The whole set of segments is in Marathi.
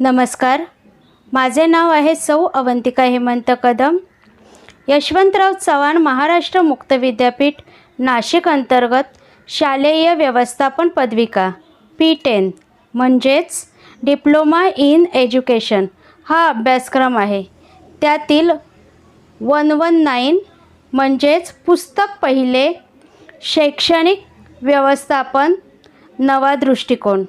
नमस्कार. माझे नाव आहे सौ अवंतिका हेमंत कदम. यशवंतराव चव्हाण महाराष्ट्र मुक्त विद्यापीठ नाशिक अंतर्गत शालेय व्यवस्थापन पदविका पी टेन म्हणजेच डिप्लोमा इन एज्युकेशन हा अभ्यासक्रम आहे. त्यातील वन वन नाईन म्हणजेच पुस्तक पहिले शैक्षणिक व्यवस्थापन नवा दृष्टिकोन.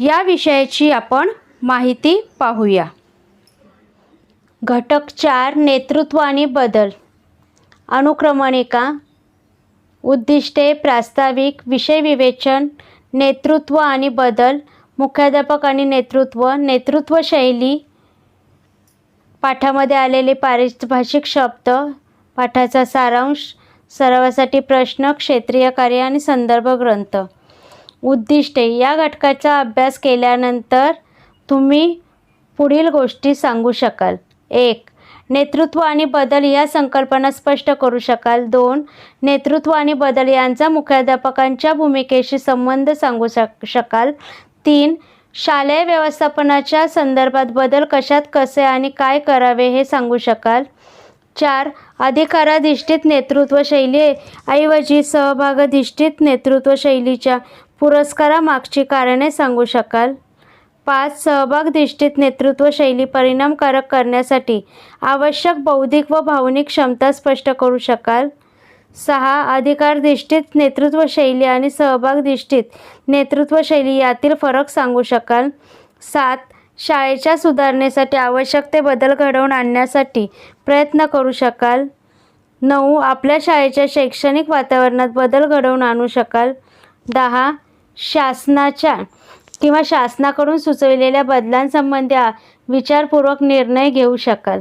या विषयाची आपण माहिती पाहूया. घटक चार नेतृत्व आणि बदल. अनुक्रमणिका उद्दिष्टे प्रास्ताविक विषय विवेचन नेतृत्व आणि बदल मुख्याध्यापक आणि नेतृत्व नेतृत्व शैली पाठामध्ये आलेले पारिभाषिक शब्द पाठाचा सारांश सरावासाठी प्रश्न क्षेत्रीय कार्य आणि संदर्भ ग्रंथ. उद्दिष्टे या घटकाचा अभ्यास केल्यानंतर तुम्ही पुढील गोष्टी सांगू शकाल. एक नेतृत्व आणि बदल या संकल्पना स्पष्ट करू शकाल. दोन नेतृत्व आणि बदल यांचा मुख्याध्यापकांच्या भूमिकेशी संबंध सांगू शक शकाल. तीन शालेय व्यवस्थापनाच्या संदर्भात बदल कशात कसे आणि काय करावे हे सांगू शकाल. चार अधिकाराधिष्ठित नेतृत्व शैली ऐवजी सहभागाधिष्ठित नेतृत्व शैलीच्या पुरस्कारामागची कारणे सांगू शकाल. पाच सहभागधिष्ठित नेतृत्व शैली परिणामकारक करण्यासाठी आवश्यक बौद्धिक व भावनिक क्षमता स्पष्ट करू शकाल. सहा अधिकार दिष्टीत नेतृत्व शैली आणि सहभागधिष्ठित नेतृत्व शैली यातील फरक सांगू शकाल. सात शाळेच्या सुधारणेसाठी आवश्यक ते बदल घडवून आणण्यासाठी प्रयत्न करू शकाल. नऊ आपल्या शाळेच्या शैक्षणिक वातावरणात बदल घडवून आणू शकाल. दहा शासनाच्या किंवा शासनाकडून सुचविलेल्या बदलांसंबंधी विचारपूर्वक निर्णय घेऊ शकाल.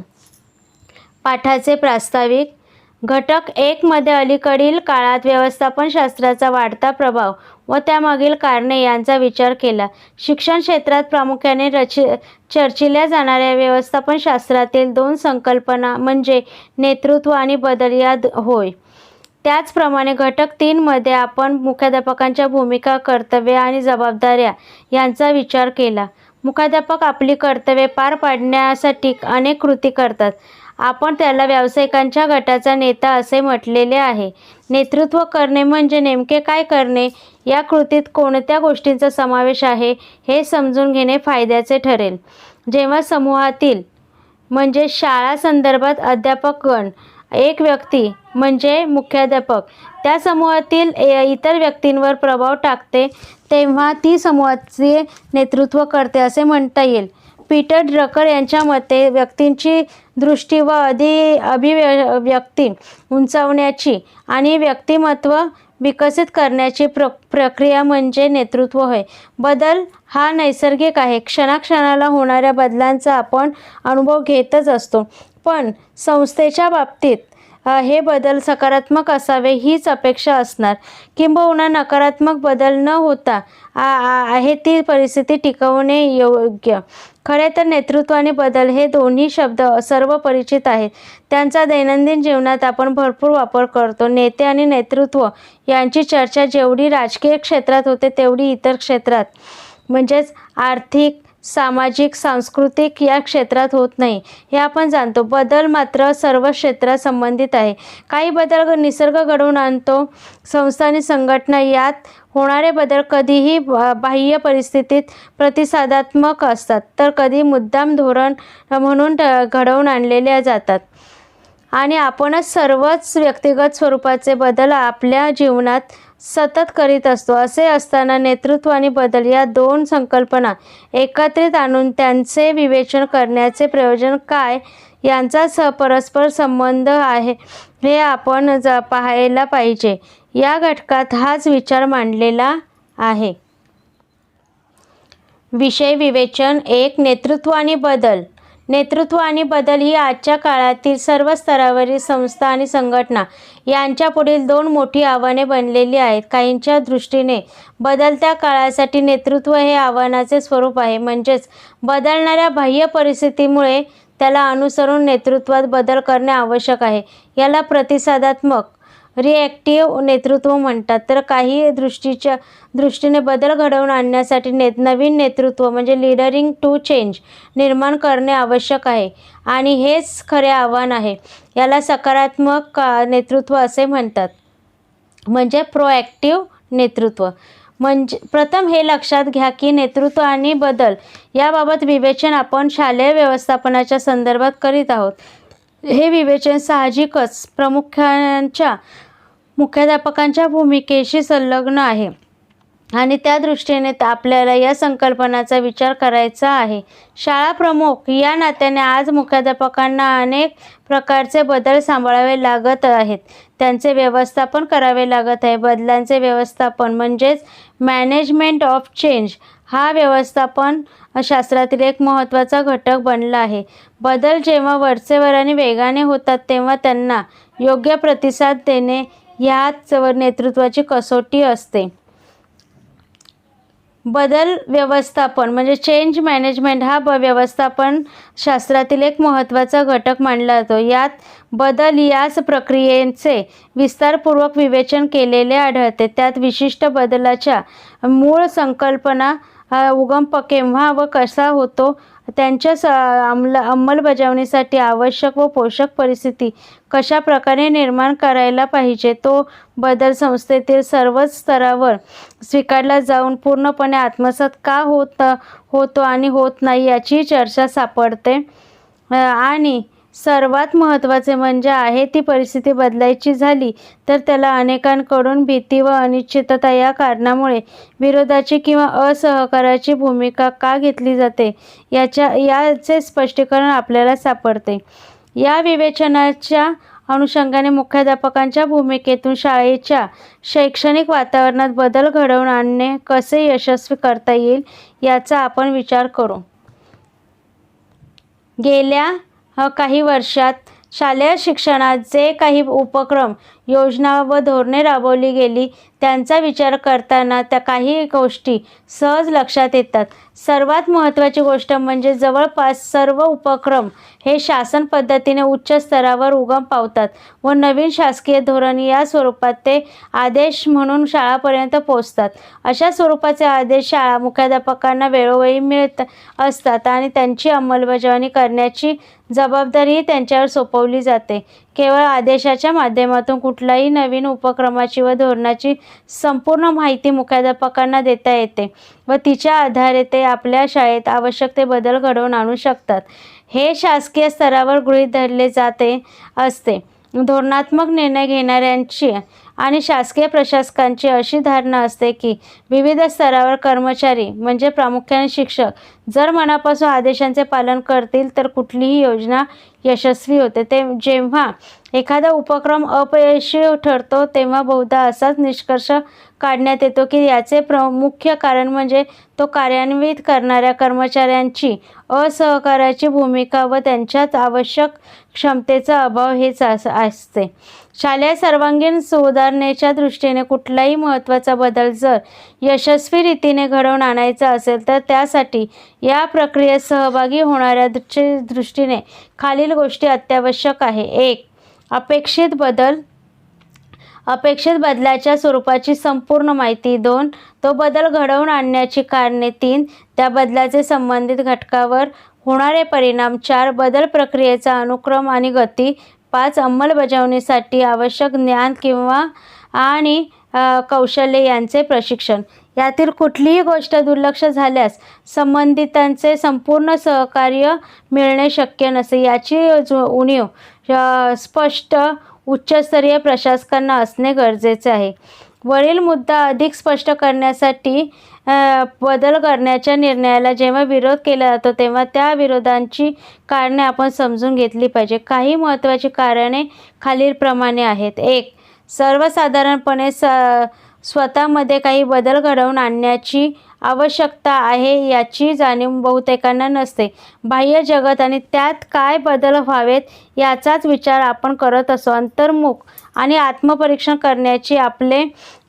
पाठाचे प्रास्ताविक घटक एकमध्ये अलीकडील काळात व्यवस्थापनशास्त्राचा वाढता प्रभाव व त्यामागील कारणे यांचा विचार केला. शिक्षण क्षेत्रात प्रामुख्याने रचि चर्चिल्या जाणाऱ्या व्यवस्थापनशास्त्रातील दोन संकल्पना म्हणजे नेतृत्व आणि बदल या होय. त्याचप्रमाणे घटक तीनमध्ये आपण मुख्याध्यापकांच्या भूमिका कर्तव्ये आणि जबाबदाऱ्या यांचा विचार केला. मुख्याध्यापक आपली कर्तव्ये पार पाडण्यासाठी अनेक कृती करतात. आपण त्याला व्यावसायिकांच्या गटाचा नेता असे म्हटलेले आहे. नेतृत्व करणे म्हणजे नेमके काय करणे? या कृतीत कोणत्या गोष्टींचा समावेश आहे? हे समजून घेणे फायद्याचे ठरेल. जेव्हा समूहातील म्हणजे शाळा संदर्भात अध्यापक गण एक व्यक्ती म्हणजे मुख्याध्यापक. त्या समूहातील ए- इतर व्यक्तींवर प्रभाव टाकते तेव्हा ती समूहाचे नेतृत्व करते असे म्हणता येईल. पीटर ड्रकर यांच्या मते व्यक्तींची दृष्टी व अधि व्यक्ती उंचावण्याची आणि व्यक्तिमत्व विकसित करण्याची प्र प्रक्रिया म्हणजे नेतृत्व होय. बदल हा नैसर्गिक आहे. क्षणाक्षणाला होणाऱ्या बदलांचा आपण अनुभव घेतच असतो. पण संस्थेच्या बाबतीत हे बदल सकारात्मक असावे हीच अपेक्षा असणार. किंबहुना नकारात्मक बदल न होता आ- आहे ती परिस्थिती टिकवणे योग्य. खरे तर नेतृत्व आणि बदल हे दोन्ही शब्द सर्व परिचित आहेत. त्यांचा दैनंदिन जीवनात आपण भरपूर वापर करतो. नेते आणि नेतृत्व यांची चर्चा जेवढी राजकीय क्षेत्रात होते तेवढी इतर क्षेत्रात. म्हणजेच आर्थिक सामाजिक सांस्कृतिक या क्षेत्रात होत नाही. हे आपण जाणतो. बदल मात्र सर्व क्षेत्रात संबंधित आहे. काही बदल निसर्ग घडवून आणतो. संस्था आणि संघटना यात होणारे बदल कधीही बा- बाह्य परिस्थितीत प्रतिसादात्मक असतात. तर कधी मुद्दाम धोरण म्हणून घडवून आणलेल्या जातात. आणि आपणच सर्वच व्यक्तिगत स्वरूपाचे बदल आपल्या जीवनात सतत करीत असतो. असे असताना नेतृत्व आणि बदल या दोन संकल्पना एकत्रित आणून त्यांचे विवेचन करण्याचे प्रयोजन काय यांचा स परस्पर संबंध आहे हे आपण ज पाहायला पाहिजे. या घटकात हाच विचार मांडलेला आहे. विषय विवेचन एक नेतृत्व आणि बदल. नेतृत्व आणि बदल ही आजच्या काळातील सर्व स्तरावरील संस्था आणि संघटना यांच्या पुढील दोन मोठी आव्हाने बनलेली आहेत. काहींच्या दृष्टीने बदलत्या काळासाठी नेतृत्व हे आव्हानाचे स्वरूप आहे. म्हणजेच बदलणाऱ्या बाह्य परिस्थितीमुळे त्याला अनुसरून नेतृत्वात बदल करणे आवश्यक आहे. याला प्रतिसादात्मक रिॲक्टिव्ह नेतृत्व म्हणतात. तर काही दृष्टीच्या दृष्टीने बदल घडवून आणण्यासाठी ने नवीन नेतृत्व म्हणजे लिडरिंग टू चेंज निर्माण करणे आवश्यक आहे. आणि हेच खरे आव्हान आहे. याला सकारात्मक का नेतृत्व असे म्हणतात. म्हणजे प्रोॲक्टिव्ह नेतृत्व. म्हणजे प्रथम हे लक्षात घ्या की नेतृत्व आणि बदल याबाबत विवेचन आपण शालेय व्यवस्थापनाच्या संदर्भात करीत आहोत. हे विवेचन साहजिकच प्रमुखांच्या मुख्याध्यापकांच्या भूमिकेशी संलग्न आहे. आणि त्या दृष्टीने आपल्याला या संकल्पनाचा विचार करायचा आहे. शाळा प्रमुख या नात्याने आज मुख्याध्यापकांना अनेक प्रकारचे बदल सांभाळावे लागत आहेत. त्यांचे व्यवस्थापन करावे लागत आहे. बदलांचे व्यवस्थापन म्हणजेच मॅनेजमेंट ऑफ चेंज हा व्यवस्थापन शास्त्रातील एक महत्त्वाचा घटक बनला आहे. बदल जेव्हा वरचेवर आणि वेगाने होतात तेव्हा त्यांना योग्य प्रतिसाद देणे ह्याच नेतृत्वाची कसोटी असते. बदल व्यवस्थापन म्हणजे चेंज मॅनेजमेंट हा ब व्यवस्थापन शास्त्रातील एक महत्त्वाचा घटक मानला जातो. यात बदल याच प्रक्रियेचे विस्तारपूर्वक विवेचन केलेले आढळते. त्यात विशिष्ट बदलाच्या मूळ संकल्पना उगम केव्हा व कसा होतो त्यांच्या स अंमल अंमलबजावणीसाठी आवश्यक व पोषक परिस्थिती कशा प्रकारे निर्माण करायला पाहिजे तो बदल संस्थेतील सर्वच स्तरावर स्वीकारला जाऊन पूर्णपणे आत्मसात का होत होतो आणि होत नाही याची चर्चा सापडते. आणि सर्वात महत्त्वाचे म्हणजे आहे ती परिस्थिती बदलायची झाली तर त्याला अनेकांकडून भीती व अनिश्चितता या कारणामुळे विरोधाची किंवा असहकाराची भूमिका का घेतली जाते? याच्या याचे स्पष्टीकरण आपल्याला सापडते. या विवेचनाच्या अनुषंगाने मुख्याध्यापकांच्या भूमिकेतून शाळेच्या शैक्षणिक वातावरणात बदल घडवून आणणे कसे यशस्वी करता येईल याचा आपण विचार करू. गेल्या काही वर्षात शालेय शिक्षणाचे काही उपक्रम योजना व धोरणे राबवली गेली. त्यांचा विचार करताना त्या काही गोष्टी सहज लक्षात येतात. सर्वात महत्त्वाची गोष्ट म्हणजे जवळपास सर्व उपक्रम हे शासन पद्धतीने उच्च स्तरावर उगम पावतात व नवीन शासकीय धोरण या स्वरूपात ते आदेश म्हणून शाळापर्यंत पोहोचतात. अशा स्वरूपाचे आदेश शाळा मुख्याध्यापकांना वेळोवेळी मिळत असतात आणि त्यांची अंमलबजावणी करण्याची जबाबदारीही त्यांच्यावर सोपवली जाते. केवळ आदेशाच्या माध्यमातून कुठल्याही नवीन उपक्रमाची व धोरणाची संपूर्ण माहिती मुख्याध्यापकांना देता येते व तिच्या आधारे ते आपल्या शाळेत आवश्यक ते बदल घडवून आणू शकतात. हे शासकीय स्तरावर गृहीत धरले जाते असते. धोरणात्मक निर्णय घेणाऱ्यांची आणि शासकीय प्रशासकांची अशी धारणा असते की विविध स्तरावर कर्मचारी म्हणजे प्रामुख्याने शिक्षक जर मनापासून आदेशांचे पालन करतील तर कुठलीही योजना यशस्वी होते. ते जेव्हा एखादा उपक्रम अपयशी ठरतो तेव्हा बहुधा असाच निष्कर्ष काढण्यात येतो की याचे प्र मुख्य कारण म्हणजे तो कार्यान्वित करणाऱ्या कर्मचाऱ्यांची असहकाराची भूमिका व त्यांच्यात आवश्यक क्षमतेचा अभाव हेच असते. शालेय सर्वांगीण सुधारणेच्या दृष्टीने कुठलाही महत्त्वाचा बदल जर यशस्वी रीतीने घडवून आणायचा असेल तर त्यासाठी या प्रक्रियेत सहभागी होणाऱ्या दृष्टीने खालील गोष्टी अत्यावश्यक आहे. एक अपेक्षित बदल. अपेक्षित बदलाच्या स्वरूपाची संपूर्ण माहिती. दोन तो बदल घडवून आणण्याची कारणे. तीन त्या बदलाचे संबंधित घटकावर होणारे परिणाम चार बदल प्रक्रियेचा अनुक्रम आणि गती पाच अंमलबजावणीसाठी आवश्यक ज्ञान किंवा आणि कौशल्य यांचे प्रशिक्षण. यातील कुठलीही गोष्ट दुर्लक्ष झाल्यास संबंधितांचे संपूर्ण सहकार्य मिळणे शक्य नसे याची उणीव स्पष्ट उच्चस्तरीय प्रशासकांना असणे गरजेचे आहे. वरील मुद्दा अधिक स्पष्ट करण्यासाठी बदल करण्याच्या निर्णयाला जेव्हा विरोध केला जातो तेव्हा त्या विरोधांची कारणे आपण समजून घेतली पाहिजे. काही महत्त्वाची कारणे खालीलप्रमाणे आहेत. एक सर्वसाधारणपणे स स्वतःमध्ये काही बदल घडवून आणण्याची आवश्यकता आहे याची जाणीव बहुतेकांना नसते. बाह्य जगत आणि त्यात काय बदल व्हावेत याचाच विचार आपण करत असो. अंतर्मुख आणि आत्मपरीक्षण करण्याची आपले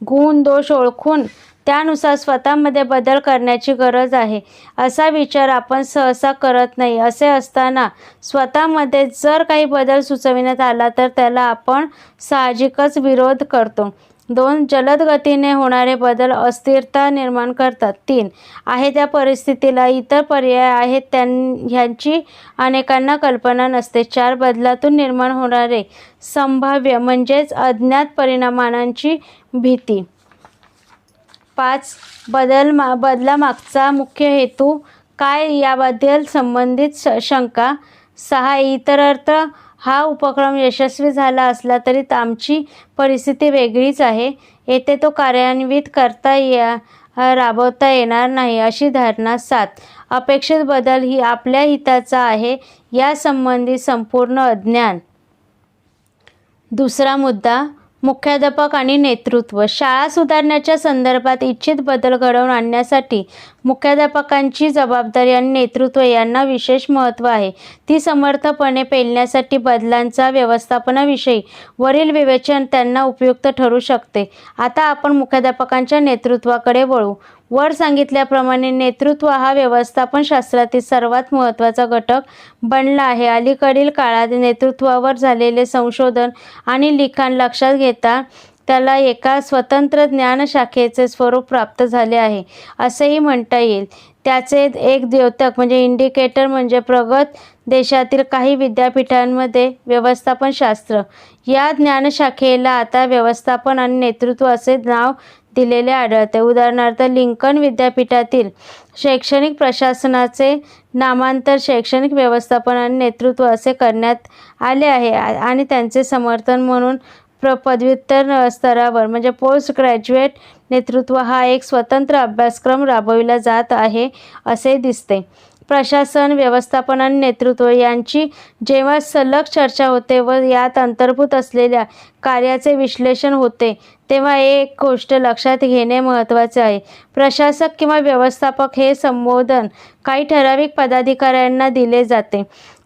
गुण दोष ओळखून त्यानुसार स्वतःमध्ये बदल करण्याची गरज आहे. असा विचार आपण सहसा करत नाही. असे असताना स्वतःमध्ये जर काही बदल सुचविण्यात आला तर त्याला आपण साहजिकच विरोध करतो. दोन जलद गतीने होणारे बदल अस्थिरता निर्माण करतात. तीन आहे त्या परिस्थितीला इतर पर्याय आहेत त्यां ह्यांची अनेकांना कल्पना नसते. चार बदलातून निर्माण होणारे संभाव्य म्हणजेच अज्ञात परिणामांची भीती. पाच बदल मा बदलामागचा मुख्य हेतू काय याबद्दल संबंधित श शंका? सहा इतर अर्थ हा उपक्रम यशस्वी झाला असला तरी आमची परिस्थिती वेगळीच आहे. येथे तो कार्यान्वित करता या राबवता येणार नाही अशी धारणा सात. अपेक्षित बदल ही आपल्या हिताचा आहे यासंबंधी संपूर्ण अज्ञान. दुसरा मुद्दा मुख्याध्यापक आणि नेतृत्व. शाळा सुधारण्याच्या संदर्भात इच्छित बदल घडवून आणण्यासाठी मुख्याध्यापकांची जबाबदारी आणि नेतृत्व यांना विशेष महत्त्व आहे. ती समर्थपणे पेलण्यासाठी बदलांचा व्यवस्थापनाविषयी वरील विवेचन त्यांना उपयुक्त ठरू शकते. आता आपण मुख्याध्यापकांच्या नेतृत्वाकडे वळू. वर सांगितल्याप्रमाणे नेतृत्व हा व्यवस्थापन शास्त्रातील सर्वात महत्त्वाचा घटक बनला आहे. अलीकडील काळात नेतृत्वावर झालेले संशोधन आणि लिखाण लक्षात घेता त्याला एका स्वतंत्र ज्ञानशाखेचे स्वरूप प्राप्त झाले आहे असेही म्हणता येईल. त्याचे एक द्योतक म्हणजे इंडिकेटर म्हणजे प्रगत देशातील काही विद्यापीठांमध्ये व्यवस्थापनशास्त्र या ज्ञानशाखेला आता व्यवस्थापन आणि नेतृत्व असे नाव दिलेले आढळते. उदाहरणार्थ लिंकन विद्यापीठातील शैक्षणिक प्रशासनाचे नामांतर शैक्षणिक व्यवस्थापन आणि नेतृत्व असे करण्यात आले आहे आणि त्यांचे समर्थन म्हणून प्र पदव्युत्तर स्तरावर म्हणजे पोस्ट ग्रॅज्युएट नेतृत्व हा एक स्वतंत्र अभ्यासक्रम राबविला जात आहे असे दिसते. प्रशासन व्यवस्थापन आणि नेतृत्व यांची जेव्हा सलग चर्चा होते व यात अंतर्भूत असलेल्या कार्याचे विश्लेषण होते तेव्हा एक गोष्ट लक्षात घेणे महत्त्वाचे आहे. प्रशासक किंवा व्यवस्थापक हे संबोधन काही ठराविक पदाधिकाऱ्यांना दिले जाते.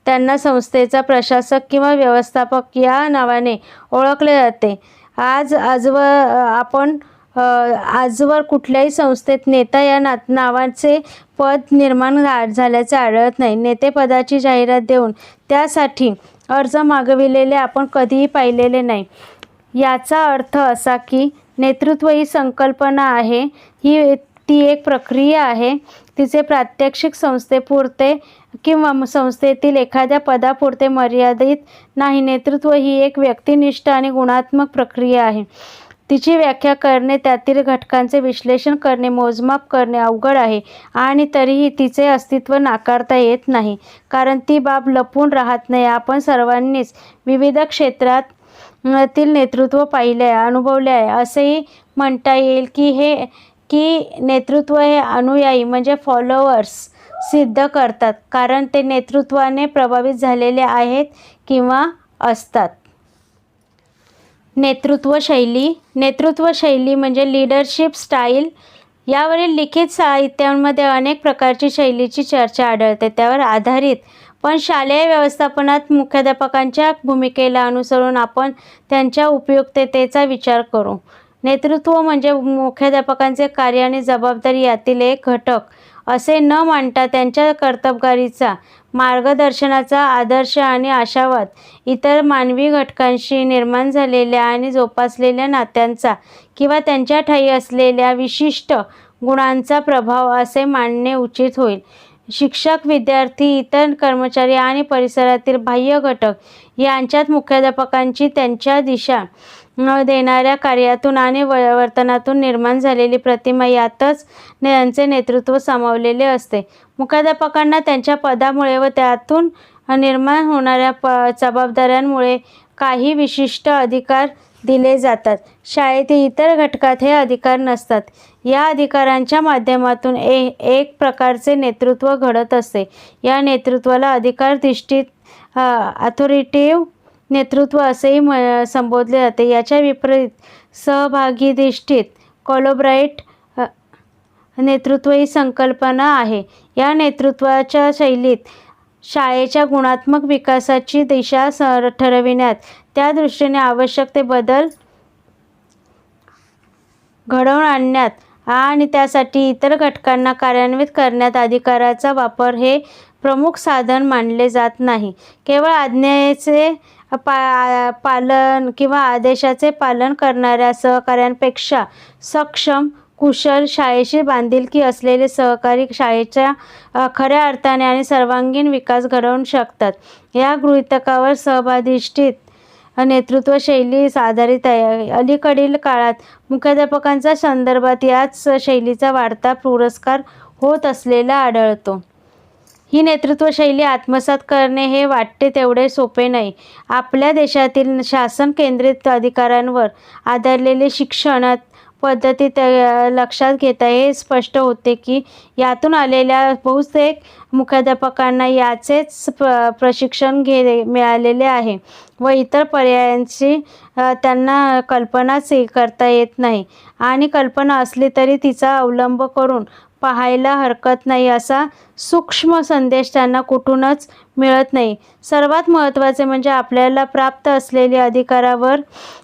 त्यांना संस्थेचा प्रशासक किंवा व्यवस्थापक या नावाने ओळखले जाते. आज आजवर आपण आजवर कुठल्याही संस्थेत नेता या नात नावाचे पद निर्माण झाल्याचे आढळत नाही. नेतेपदाची जाहिरात देऊन त्यासाठी अर्ज मागविलेले आपण कधीही पाहिलेले नाही. याचा अर्थ असा की नेतृत्व ही संकल्पना आहे. ही ती एक प्रक्रिया आहे. तिचे प्रात्यक्षिक संस्थेपुरते किंवा संस्थेतील एखाद्या पदापुरते मर्यादित नाही. नेतृत्व ही एक व्यक्तिनिष्ठ आणि गुणात्मक प्रक्रिया आहे. तिची व्याख्या करणे त्यातील घटकांचे विश्लेषण करणे मोजमाप करणे अवघड आहे आणि तरीही तिचे अस्तित्व नाकारता येत नाही. कारण ती बाब लपून राहत नाही. आपण सर्वांनीच विविध क्षेत्रात तील नेतृत्व पाहिले आहे अनुभवले आहे. असेही म्हणता येईल की हे की नेतृत्व हे अनुयायी म्हणजे फॉलोअर्स सिद्ध करतात. कारण ते नेतृत्वाने प्रभावित झालेले आहेत किंवा असतात. नेतृत्व शैली नेतृत्व शैली म्हणजे लीडरशिप स्टाईल यावरील लिखित साहित्यांमध्ये अनेक प्रकारची शैलीची चर्चा आढळते त्यावर आधारित. पण शालेय व्यवस्थापनात मुख्याध्यापकांच्या भूमिकेला अनुसरून आपण त्यांच्या उपयुक्ततेचा विचार करू. नेतृत्व म्हणजे मुख्याध्यापकांचे कार्य आणि जबाबदारी यातील एक घटक. असे न मांडता त्यांच्या कर्तबगारीचा मार्गदर्शनाचा आदर्श आणि आशावाद इतर मानवी घटकांशी निर्माण झालेल्या आणि जोपासलेल्या नात्यांचा किंवा त्यांच्या ठाई असलेल्या विशिष्ट गुणांचा प्रभाव असे मानणे उचित होईल. शिक्षक विद्यार्थी इतर कर्मचारी आणि परिसरातील बाह्य घटक यांच्यात मुख्याध्यापकांची त्यांच्या दिशा देणाऱ्या कार्यातून आणि वर्तनातून निर्माण झालेली प्रतिमा यातच त्यांचे नेतृत्व सामावलेले असते. मुख्याध्यापकांना त्यांच्या पदामुळे व त्यातून निर्माण होणाऱ्या प जबाबदाऱ्यांमुळे काही विशिष्ट अधिकार दिले जातात. शाळेतील इतर घटकात हे अधिकार नसतात. या अधिकारांच्या माध्यमातून ए एक प्रकारचे नेतृत्व घडत असते. या नेतृत्वाला अधिकार अधिकारधिष्ठित अथॉरिटिव्ह नेतृत्व असेही म संबोधले जाते. याच्या विपरीत सहभागीधिष्ठित कॉलोब्राईट नेतृत्व ही संकल्पना आहे. या नेतृत्वाच्या शैलीत शाळेच्या गुणात्मक विकासाची दिशा स ठरविण्यात त्या दृष्टीने आवश्यक ते बदल घडवून आणण्यात आणि त्यासाठी इतर घटकांना कार्यान्वित करण्यात अधिकाराचा वापर हे प्रमुख साधन मानले जात नाही. केवळ आज्ञेचे पा पालन किंवा आदेशाचे पालन करणाऱ्या सहकाऱ्यांपेक्षा सक्षम कुशल शाळेशी बांधिलकी असलेले सहकारी शाळेच्या खऱ्या अर्थाने आणि सर्वांगीण विकास घडवून शकतात. या गृहितकावर सहभाधिष्ठित नेतृत्व शैली आधारित आहे. अलीकडील काळात मुख्याध्यापकांच्या संदर्भात याच शैलीचा वाढता पुरस्कार होत असलेला आढळतो. ही नेतृत्वशैली आत्मसात करणे हे वाटते तेवढे सोपे नाही. आपल्या देशातील शासन केंद्रित अधिकारांवर आधारलेले शिक्षण पद्धती लक्षात घेता हे स्पष्ट होते की यातून आलेल्या बहुतेक मुख्याध्यापकांना याचेच प्र प्रशिक्षण घे मिळालेले आहे व इतर पर्यायांची त्यांना कल्पनाच करता येत नाही आणि कल्पना असली तरी तिचा अवलंब करून पाहायला हरकत नाही असा सूक्ष्म संदेश त्यांना कुठूनच मिळत नाही. सर्वात महत्त्वाचे म्हणजे आपल्याला प्राप्त असलेल्या अधिकारावर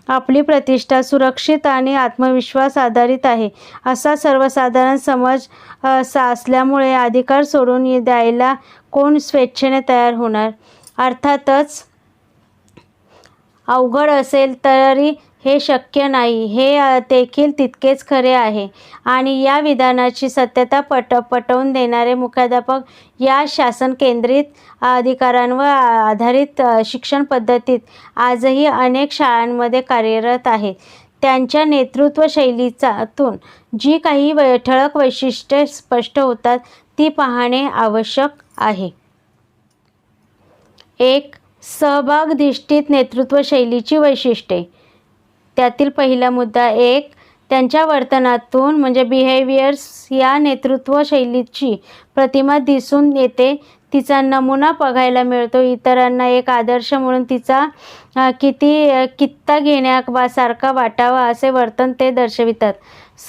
आपली प्रतिष्ठा सुरक्षित आणि आत्मविश्वास आधारित आहे. असा सर्वसाधारण समज असा असल्यामुळे अधिकार सोडून द्यायला कोण स्वेच्छेने तयार होणार? अर्थातच अवघड असेल तरी हे शक्य नाही. हे देखील तितकेच खरे आहे. आणि या विधानाची सत्यता पट पटवून देणारे मुख्याध्यापक या शासन केंद्रित अधिकारांवर आधारित शिक्षण पद्धतीत आजही अनेक शाळांमध्ये कार्यरत आहेत. त्यांच्या नेतृत्व शैलीचातून जी काही वै ठळक वैशिष्ट्ये स्पष्ट होतात ती पाहणे आवश्यक आहे. एक सहभागधिष्ठित नेतृत्व शैलीची वैशिष्ट्ये. त्यातील पहिला मुद्दा एक त्यांच्या वर्तनातून म्हणजे बिहेवियर्स या नेतृत्व शैलीची प्रतिमा दिसून येते. तिचा नमुना बघायला मिळतो. इतरांना एक आदर्श म्हणून तिचा किती कित्ता घेण्यासारखा वाटावा असे वर्तन ते दर्शवितात.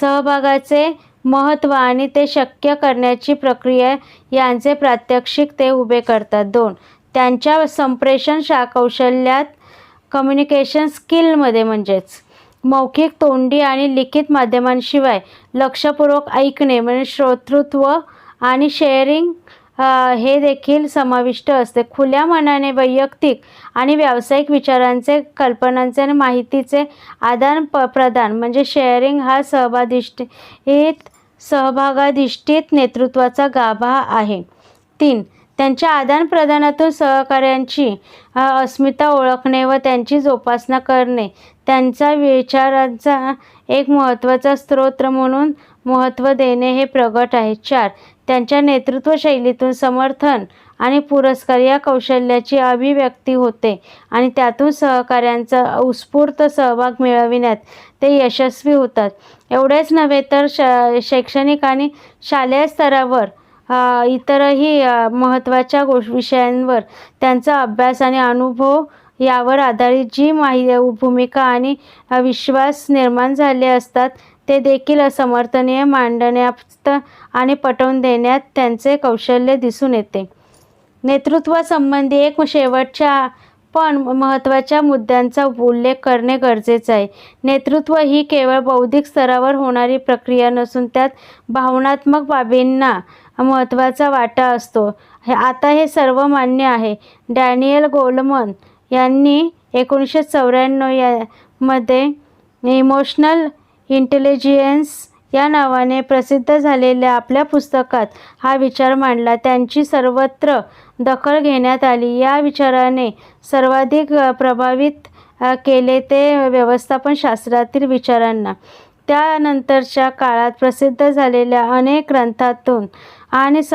सहभागाचे महत्त्व आणि ते शक्य करण्याची प्रक्रिया यांचे प्रात्यक्षिक ते उभे करतात. दोन त्यांच्या संप्रेषण शा कौशल्यात कम्युनिकेशन स्किलमध्ये म्हणजेच मौखिक तोंडी आणि लिखित माध्यमांशिवाय लक्षपूर्वक ऐकणे म्हणजे श्रोतृत्व आणि शेअरिंग हे देखील समाविष्ट असते. खुल्या मनाने वैयक्तिक आणि व्यावसायिक विचारांचे कल्पनांचे आणि माहितीचे आदान प प्रदान म्हणजे शेअरिंग हा सहभाधिष्ठित सहभागाधिष्ठित नेतृत्वाचा गाभा आहे. तीन त्यांच्या आदानप्रदानातून सहकार्यांची अस्मिता ओळखणे व त्यांची जोपासना करणे त्यांचा विचारांचा एक महत्त्वाचा स्रोत म्हणून महत्त्व देणे हे प्रगट आहे. चार त्यांच्या नेतृत्व शैलीतून समर्थन आणि पुरस्कार या कौशल्याची अभिव्यक्ती होते आणि त्यातून सहकाऱ्यांचा उत्स्फूर्त सहभाग मिळविण्यात ते यशस्वी होतात. एवढेच नव्हे तर श शैक्षणिक आणि शालेय स्तरावर इतरही महत्त्वाच्या गोष विषयांवर त्यांचा अभ्यास आणि अनुभव यावर आधारित जी माहि भूमिका आणि विश्वास निर्माण झाले असतात ते देखील समर्थनीय मांडण्यात आणि पटवून देण्यात त्यांचे कौशल्य दिसून येते. नेतृत्वासंबंधी एक शेवटच्या पण महत्त्वाच्या मुद्द्यांचा उल्लेख करणे गरजेचे आहे. नेतृत्व ही केवळ बौद्धिक स्तरावर होणारी प्रक्रिया नसून त्यात भावनात्मक बाबींना महत्त्वाचा वाटा असतो. हे आता हे सर्व मान्य आहे. डॅनियल गोलमन यांनी एकोणीसशे चौऱ्याण्णव या मध्ये इमोशनल इंटेलिजियन्स या नावाने प्रसिद्ध झालेल्या आपल्या पुस्तकात हा विचार मांडला. त्यांची सर्वत्र दखल घेण्यात आली. या विचाराने सर्वाधिक प्रभावित केले ते व्यवस्थापन शास्त्रातील विचारांना. त्यानंतरच्या काळात प्रसिद्ध झालेल्या अनेक ग्रंथातून आणि स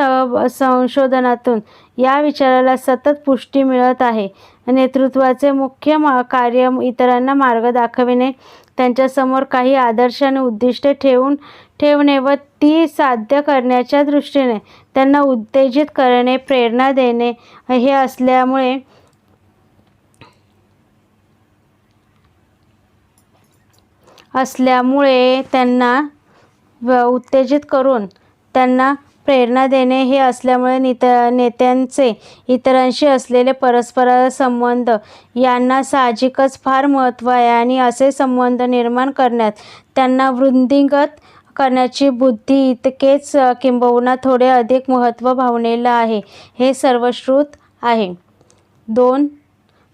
संशोधनातून या विचाराला सतत पुष्टी मिळत आहे. नेतृत्वाचे मुख्य मा कार्य इतरांना मार्ग दाखविणे त्यांच्यासमोर काही आदर्श आणि उद्दिष्टे ठेवून ठेवणे व ती साध्य करण्याच्या दृष्टीने त्यांना उत्तेजित करणे प्रेरणा देणे हे असल्यामुळे असल्यामुळे त्यांना व उत्तेजित करून त्यांना प्रेरणा देणे हे असल्यामुळे नित नेत्यांचे इतरांशी असलेले परस्पर संबंध यांना साहजिकच फार महत्त्व आहे आणि असे संबंध निर्माण करण्यात त्यांना वृद्धिंगत करण्याची बुद्धी इतकेच किंबहुना थोडे अधिक महत्त्व भावनेला आहे हे सर्वश्रुत आहे. दोन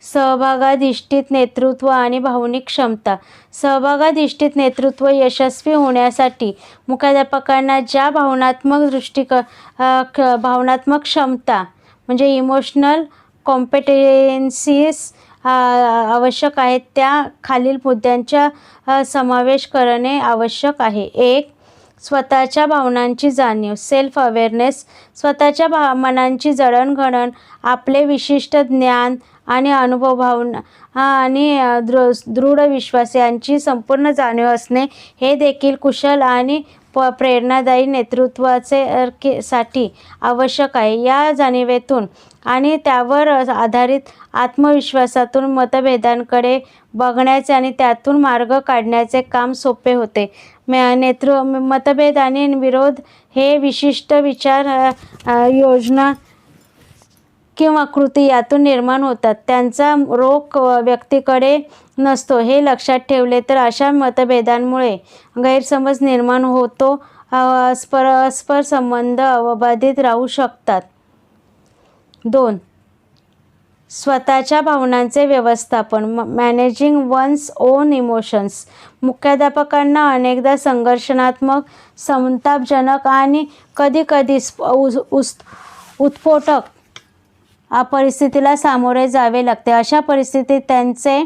सहभागाधिष्ठित नेतृत्व आणि भावनिक क्षमता. सहभागाधिष्ठित नेतृत्व यशस्वी होण्यासाठी मुख्याध्यापकांना ज्या भावनात्मक दृष्टिक भावनात्मक क्षमता म्हणजे इमोशनल कॉम्पेटेन्सीस आवश्यक आहेत त्या खालील मुद्द्यांचा समावेश करणे आवश्यक आहे. एक स्वतःच्या भावनांची जाणीव सेल्फ अवेअरनेस स्वतःच्या भा मनांची जडणघडण आपले विशिष्ट ज्ञान आणि अनुभव भावना हा आणि दृ दृढ विश्वास यांची संपूर्ण जाणीव असणे हे देखील कुशल आणि प प्रेरणादायी नेतृत्वाचे के साठी आवश्यक आहे. या जाणीवेतून आणि त्यावर आधारित आत्मविश्वासातून मतभेदांकडे बघण्याचे आणि त्यातून मार्ग काढण्याचे काम सोपे होते. मे- नेतृ मतभेद आणि विरोध हे विशिष्ट विचार योजना किंवा कृती यातून निर्माण होतात. त्यांचा रोग व्यक्तीकडे नसतो. हे लक्षात ठेवले तर अशा मतभेदांमुळे गैरसमज निर्माण होतो. परस्पर संबंध अबाधित राहू शकतात. दोन स्वतःच्या भावनांचे व्यवस्थापन. मॅनेजिंग वन्स ओन इमोशन्स मुख्याध्यापकांना अनेकदा संघर्षणात्मक संतापजनक आणि कधीकधी स्प- उस उस उत्स्फोटक परिस्थितीला सामोरे जावे लागते. अशा परिस्थितीत त्यांचे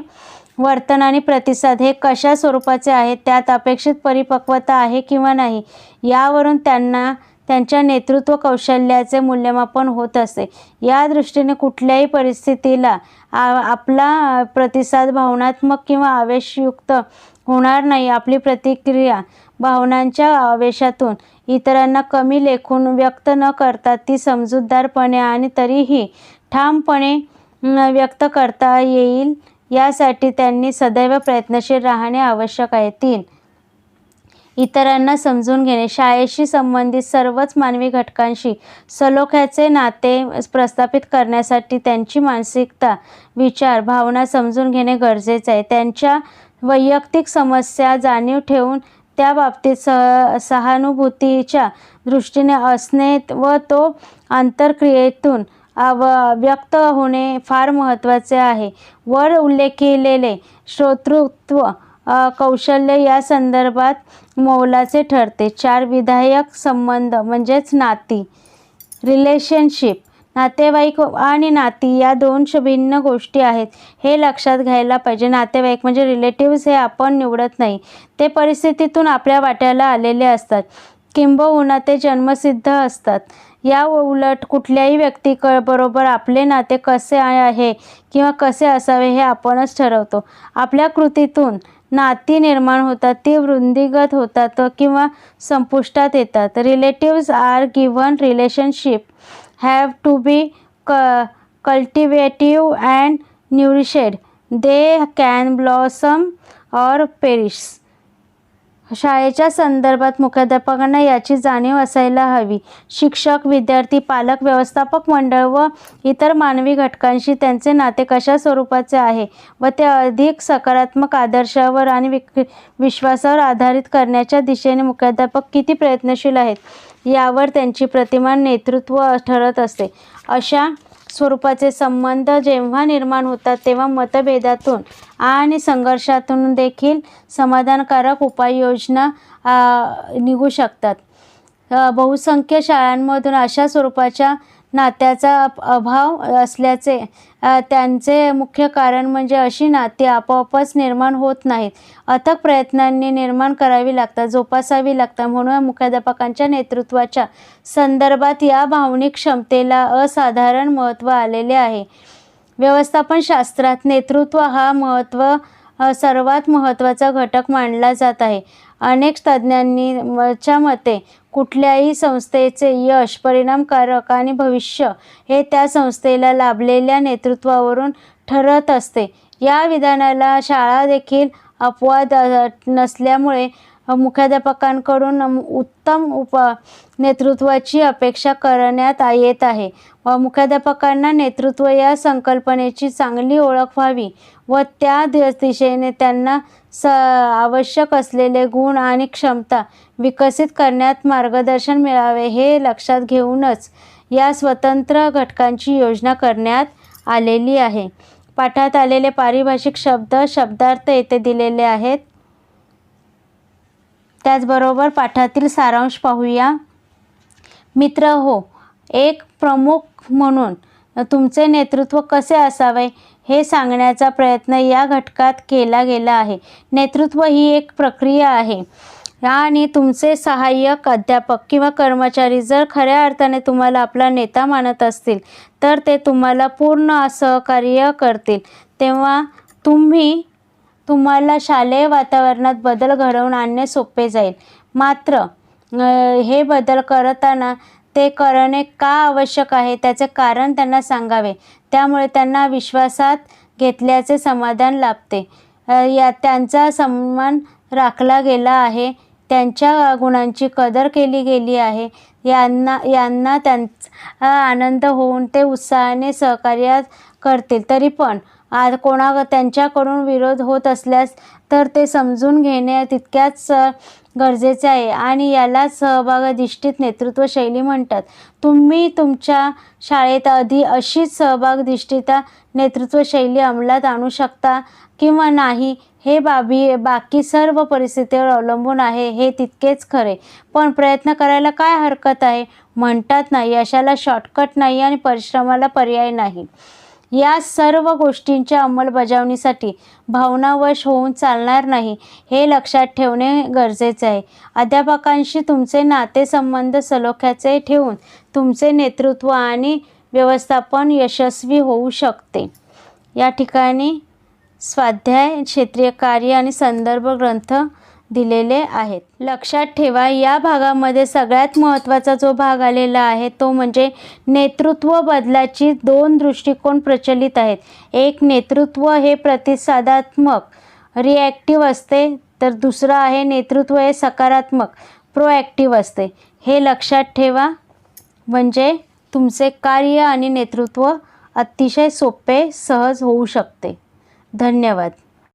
वर्तन आणि प्रतिसाद हे कशा स्वरूपाचे आहेत त्यात अपेक्षित परिपक्वता आहे किंवा नाही यावरून त्यांना त्यांच्या नेतृत्व कौशल्याचे मूल्यमापन होत असते या दृष्टीने कुठल्याही परिस्थितीला आ आपला प्रतिसाद भावनात्मक किंवा आवेशयुक्त होणार नाही. आपली प्रतिक्रिया भावनांच्या आवेशातून इतरांना कमी लेखून व्यक्त न करता ती समजूतदारपणे आणि तरीही ठामपणे व्यक्त करता येईल. यासाठी त्यांनी सदैव प्रयत्नशील राहणे आवश्यक आहे. तीन इतरांना समजून घेणे. शाळेशी संबंधित सर्वच मानवी घटकांशी सलोख्याचे नाते प्रस्थापित करण्यासाठी त्यांची मानसिकता विचार भावना समजून घेणे गरजेचे आहे. त्यांच्या वैयक्तिक समस्या जाणीव ठेवून त्या बाबतीत सह सहानुभूतीच्या दृष्टीने असणे व तो आंतरक्रियेतून व व्यक्त होणे फार महत्त्वाचे आहे. वर उल्लेख केलेले श्रोतृत्व कौशल्य या संदर्भात मोलाचे ठरते. चार विधायक संबंध म्हणजेच नाती रिलेशनशिप नातेवाईक आणि नाती या दोन श- भिन्न गोष्टी आहेत. हे लक्षात घ्यायला पाहिजे. नातेवाईक म्हणजे रिलेटिव्ज हे आपण निवडत नाही. ते परिस्थितीतून आपल्या वाट्याला आलेले असतात. किंबहुना ते जन्मसिद्ध असतात. या उलट कुठल्याही व्यक्ती क बरोबर आपले नाते कसे आहे किंवा कसे असावे हे आपणच ठरवतो. आपल्या कृतीतून नाती निर्माण होतात ती वृंदीगत होतात किंवा संपुष्टात येतात. Relatives are given relationship have to be क cultivative and nourished they can blossom or perish शाळेच्या संदर्भात मुख्याध्यापकांना याची जाणीव असायला हवी. शिक्षक विद्यार्थी पालक व्यवस्थापक मंडळ व इतर मानवी घटकांशी त्यांचे नाते कशा स्वरूपाचे आहे व ते अधिक सकारात्मक आदर्शावर आणि विक विश्वासावर आधारित करण्याच्या दिशेने मुख्याध्यापक किती प्रयत्नशील आहेत यावर त्यांची प्रतिमान नेतृत्व ठरत असते. अशा स्वरूपाचे संबंध जेव्हा निर्माण होतात तेव्हा मतभेदातून आणि संघर्षातून देखील समाधानकारक उपाययोजना निघू शकतात. बहुसंख्य शाळांमधून अशा स्वरूपाच्या नात्याचा अभाव असल्याचे त्यांचे मुख्य कारण म्हणजे अशी नाती आपोआपच निर्माण होत नाहीत. अथक प्रयत्नांनी निर्माण करावी लागतात जोपासावी लागतात म्हणून मुख्याध्यापकांच्या नेतृत्वाच्या संदर्भात या भावनिक क्षमतेला असाधारण महत्त्व आलेले आहे. व्यवस्थापन शास्त्रात नेतृत्व हा महत्त्व सर्वात महत्त्वाचा घटक मानला जात आहे. अनेक तज्ज्ञांनी च्या मते कुठल्याही संस्थेचे यश परिणामकारक आणि भविष्य हे त्या संस्थेला लाभलेल्या नेतृत्वावरून ठरत असते. या विधानाला शाळा देखील अपवाद नसल्यामुळे मुख्याध्यापकांकडून उत्तम उप नेतृत्वाची अपेक्षा करण्यात येत आहे. मुख्याध्यापकांना नेतृत्व या संकल्पनेची चांगली ओळख व्हावी व त्या दिशेने त्यांना स आवश्यक असलेले गुण आणि क्षमता विकसित करण्यात मार्गदर्शन मिळावे हे लक्षात घेऊनच या स्वतंत्र घटकांची योजना करण्यात आलेली आहे. पाठात आलेले पारिभाषिक शब्द शब्दार्थ येथे दिलेले आहेत. त्याचबरोबर पाठातील सारांश पाहूया. मित्र हो एक प्रमुख म्हणून तुमचे नेतृत्व कसे असावे हे सांगण्याचा प्रयत्न या घटकात केला गेला आहे. नेतृत्व ही एक प्रक्रिया आहे आणि तुमचे सहाय्यक अध्यापक किंवा कर्मचारी जर खऱ्या अर्थाने तुम्हाला आपला नेता मानत असतील तर ते तुम्हाला पूर्ण सहकार्य करतील. तेव्हा तुम्ही तुम्हाला शालेय वातावरणात बदल घडवून आणणे सोपे जाईल. मात्र हे बदल करताना ते करणे का आवश्यक आहे? त्याचे कारण त्यांना सांगावे. त्यामुळे त्यांना विश्वासात घेतल्याचे समाधान लाभते. या त्यांचा सन्मान राखला गेला आहे. त्यांच्या गुणांची कदर केली गेली आहे. यांना यांना त्यांचा आनंद होऊन ते उत्साहाने सहकार्य करतील. तरी पण आज कोणा त्यांच्याकडून विरोध होत असल्यास तर ते समजून घेणे तितक्याच गरजेचे आहे. आणि याला सहभागधिष्ठित नेतृत्व शैली म्हणतात. तुम्ही तुमच्या शाळेत आधी अशीच सहभागधिष्ठित नेतृत्व शैली अंमलात आणू शकता किंवा नाही हे बाबी बाकी सर्व परिस्थितीवर अवलंबून आहे हे तितकेच खरे. पण प्रयत्न करायला काय हरकत आहे? म्हणतात नाही. यशाला शॉर्टकट नाही आणि परिश्रमाला पर्याय नाही. या सर्व गोष्टींच्या अंमलबजावणीसाठी भावनावश होऊन चालणार नाही हे लक्षात ठेवणे गरजेचे आहे. अध्यापकांशी तुमचे नातेसंबंध सलोख्याचे ठेवून तुमचे नेतृत्व आणि व्यवस्थापन यशस्वी होऊ शकते. या ठिकाणी स्वाध्याय क्षेत्रीय कार्य आणि संदर्भ ग्रंथ दिलेले आहेत. लक्षात ठेवा या भागामध्ये सगळ्यात महत्त्वाचा जो भाग आलेला आहे तो म्हणजे नेतृत्व बदलाची दोन दृष्टिकोन प्रचलित आहेत. एक नेतृत्व हे प्रतिसादात्मक रिॲक्टिव्ह असते तर दुसरं आहे नेतृत्व हे सकारात्मक प्रोॲक्टिव्ह असते. हे लक्षात ठेवा म्हणजे तुमचे कार्य आणि नेतृत्व अतिशय सोपे सहज होऊ शकते. धन्यवाद.